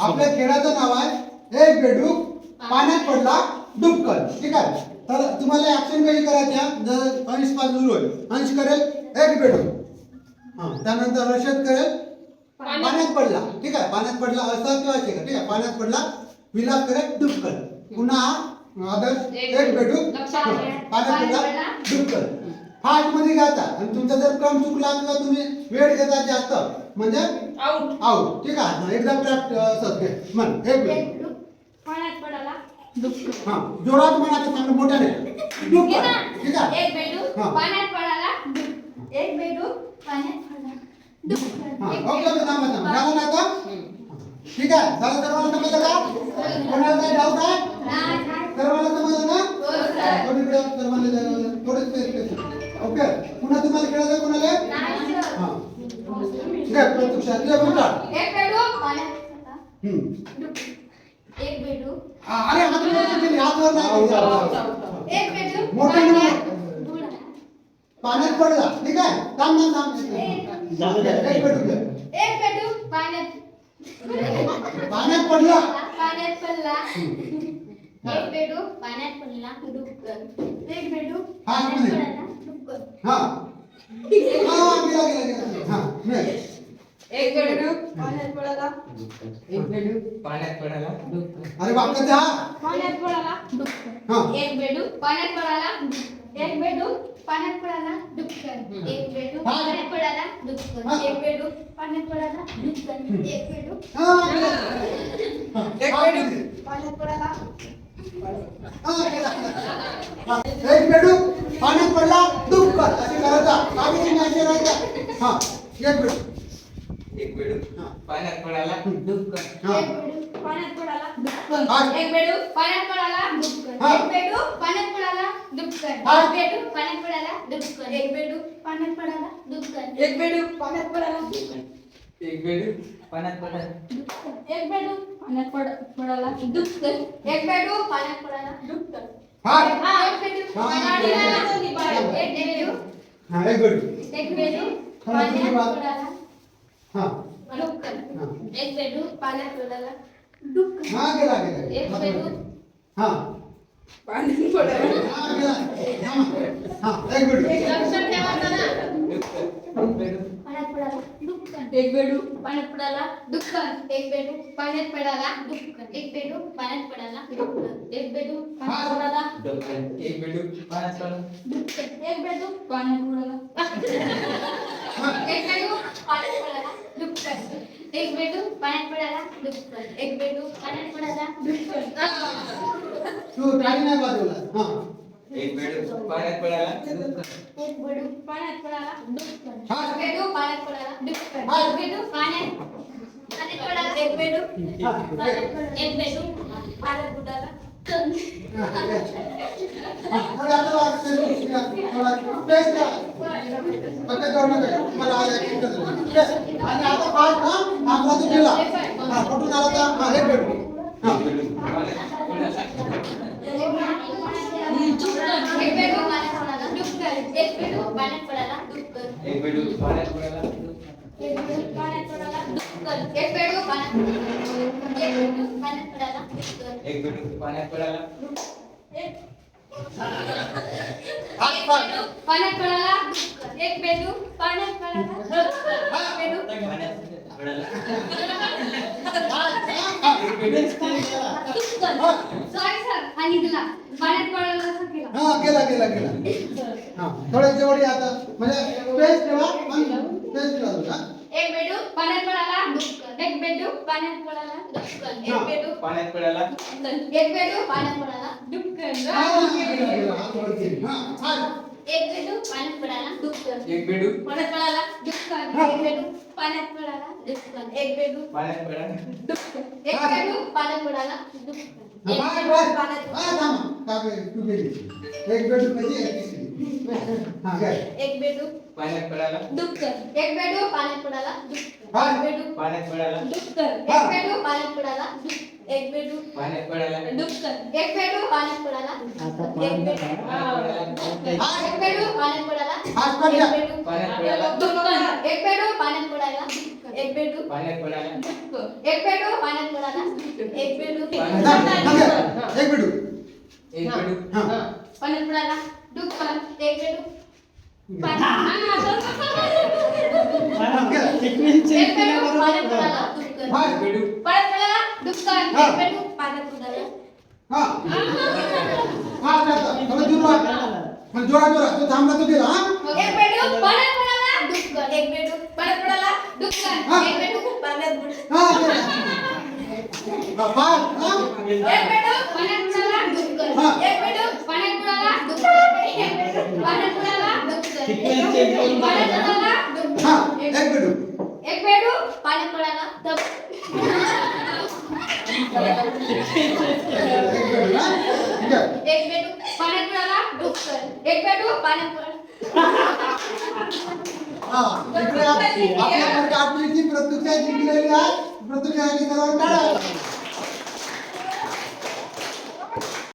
आपल्या खेळाचं नाव आहे एक बेडूक पाण्यात पडला डुबकल. ठीक आहे? तर तुम्हाला ऍक्शन कशी करायची आहे? जर अंशपासून सुरू होईल. अंश करेल एक बेडूक हा त्यानंतर रशद करेल पाण्यात पडला. ठीक आहे? पाण्यात पडला असा किंवा ठीक आहे? पाण्यात पडला विलास करेल डुबकल. पुन्हा आदर्श एक पाण्यात डुबकल फास्टमध्ये घ्यायचा आणि तुमचा जर क्रम चुकला किंवा तुम्ही वेळ घेता जास्त म्हणजे? आउट आऊट ठीक आहे. हा, एकदा प्रॅक्ट असं घे. म्हण. एक पडाला. हा. जोरात म्हणायचं चांगलं मोठ्याने ठीक आहे? एक बेडूक हा. पाण्यात पडाला. एक बेडूक पाण्यात पडला. हा. ओके थांबा थांबा. झालं ना आता? ठीक आहे. झालं सर्वांना समजलं का? कोणाला काही डाऊट आहे? सर्वांना समजलं ना? थोडी इकडे सर्वांना जरा- थोडं स्पेस ओके पुन्हा तुम्हाला खेळायचं कोणाला? हा. घे प्रत्यक्षात घे मोठा एक पडला हम्म. एक बेडूक आ, अरे हात वर केली. हात वर नाही. एक बेडूक मोठ्याने म्हण. पाण्यात पडला. ठीक आहे. थांब थांब थांब. एक घे. एक बेडूक पाण्यात. पाण्यात पडला. पाण्यात पडला. एक बेडूक पाण्यात पडला डुबकल एक बेडूक हा, पाण्यात म्हणजे. पडला डुबकल हा. हा गेला गेला गेला हा next. एक पाण्यात पडला एक बेडूक पाण्यात पडायला. अरे बाप का पाण्यात पडाला हा. एक बेडूक पाण्यात पडाला एक बेडूक पाण्यात पडाला डुबकल एक बेडूक हा. पाण्यात पडाला डुबकल हा. एक बेडूक पाण्यात पडाला डुबकल एक बेडूक हा. गेला. हा, एक हा, बेडूक. पाण्यात पडाला एक बेडूक पाण्यात पडला डुबकर असे करायचा असे राहायचा हा एक हा. पाण्यात पडायला डुबकं. हा. एक बेडूक पाण्यात पडाला हा. एक बेडूक पाण्यात पडाला डुबकल हा. एक बेडूक पाण्यात पडाला डुबकल हा. एक बेडूक पाण्यात पडाला डुबकल एक बेडूक पाण्यात पडाला डुबकल एक बेडूक पाण्यात पडाला डुबकल एक बेडूक पाण्यात पडायला एक बेडूक पाण्यात पड पडाला डुबकल एक बेडूक पाण्यात पडाला डुबकल हा हा एक बेडूक हा. पाण्यात पडाला एक बेडूक हा एक बेडूक एक हा, दुसरी पाण्यात. पडाला हा हा. एक बेडूक पाण्यात पडाला डुबकल हा गेला गेला एक बेडूक हा पाण्यात पडाला हा गेला हा, हा एक बेडूक लक्षात ठेवायचं ना एक बेडूक पाण्यात पडाला डुबकल एक बेडूक पाण्यात पडाला डुबकल एक बेडूक पाण्यात पडाला डुबकल एक बेडूक पाण्यात पडाला डुबकल एक बेडूक पाण्यात पडाला डुबकं. एक बेडूक पाण्यात पडायला डुबकल एक बेडूक पाण्यात पडाला एक बेडूक पाण्यात पडाला डुबकल एक बेडूक पाण्यात पडाला डुबकल एक बेडूक पाण्यात पडाला डुबकल तू टाळी नाही वाजवला हा. एक बेडूक पाण्यात पडायला डुबकं. एक बेडूक पाण्यात पडाला डुबकल हा. एक बेडूक पाण्यात पडाला डुबकल हा. एक बेडूक पाण्यात पाण्यात पडाला एक बेडूक हा एक बेडूक पाण्यात बुडाला हा, अरे आता एक बेडूक पाण्यात पडाला डुबकल एक बेडूक पाण्यात पडायला. एक बेडूक पाण्यात पडाला डुबकल एक बेडूक पाण्यात एक बेडूक पाण्यात एक पडायला एक. बेडूक पाण्यात एक पडायला सॉरी सर आणि पाण्यात पडायला हा गेला. हा थोडे जवळ या आता म्हणजे स्पेस ठेवा आणि स्पेस ठेवा तुला. एक बेडूक पाण्यात पडाला डुबकल एक बेडूक पाण्यात पडाला एक बेडूक पाण्यात पडायला एक बेडूक पाण्यात पडाला हा. हा, हा. एक बेडूक पाण्यात पडाला डुबकल एक बेडूक पाण्यात पडाला डुबकल एक बेडूक पाण्यात पडाला डुबकल एक बेडूक पाण्यात पडायला डुबकल एक बेडूक पाण्यात पडाला हा, एक बाय. पाण्यात हा, थांब. का बे, तू गेली. एक बेडूक म्हणजे एक तिसरी. हा, काय? एक बेडूक पाण्यात पडायला डुबकल एक बेडूक पाण्यात पडाला डुबकल हा. एक बेडूक पाण्यात पडायला डुबकल हा. एक बेडूक पाण्यात पडाला डुबकल एक बेडू पाण्यात पडायला डुबकन एक बेडू पाण्यात पडाला एक बेडू पाण्यात एक बेडू पाण्यात पडाला हात वर घ्या. एक बेडू पाण्यात पडायला डुबकन एक बेडू पाण्यात पडायला एक बेडू पाण्यात पडायला एक बेडू पाण्यात पडाला एक बेडू पाण्यात थांब, थांब घ्या. एक बेडू एक बेडू हा पाण्यात पडाला डुबकन एक बेडू पाण्यात थांब घ्या. एक बेडू पाण्यात पडाला डुबकन हा. एक बेडू पाण्यात पडाला डुबकन हा. एक बेडू पाण्यात पडाला हा. हा आता थोडं दूर व्हा. मग जोरा जोरा तो थांबला तो गेला हा. एक बेडू पाण्यात पडाला डुबकन एक बेडू पाण्यात पडाला डुबकन हा. एक बेडू पाण्यात पडाला हा ते. हा, पाच हा एक बेडू पाण्यात डुबकन हा. पडाला हा. डब बेडू हा. ठीक आहे एक बेडू पाण्यात बेडू पाण्यात पडाला हा इकडे आप- आपल्याकडे आपली ती प्रत्यक्ष टाळा